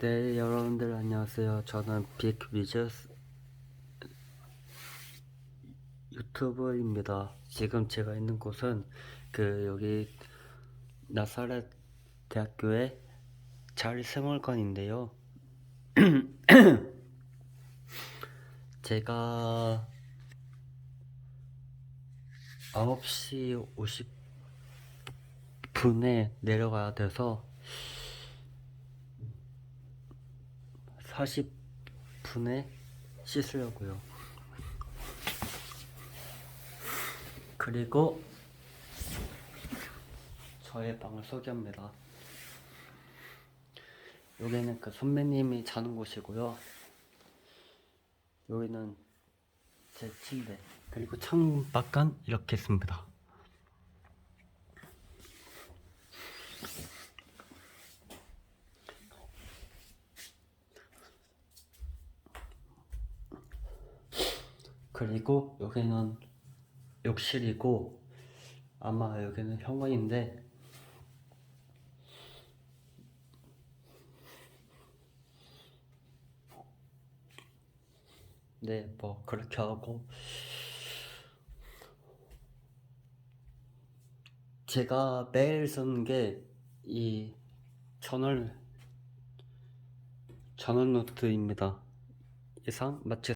네, 여러분들 안녕하세요. 저는 빅위즈 유튜버입니다. 지금 제가 있는 곳은 그 여기 나사렛 대학교의 자율생활관인데요. 제가 9시 50분에 내려가야 돼서 40분에 씻으려고요. 그리고 저의 방을 소개합니다. 여기는 그 선배님이 자는 곳이고요. 여기는 제 침대. 그리고 창밖은 이렇게 있습니다. 그리고 여기는 욕실이고 아마 여기는 현관인데 네, 뭐 그렇게 하고 제가 매일 쓰는 게 이 전월 전월 노트입니다. 이상 마치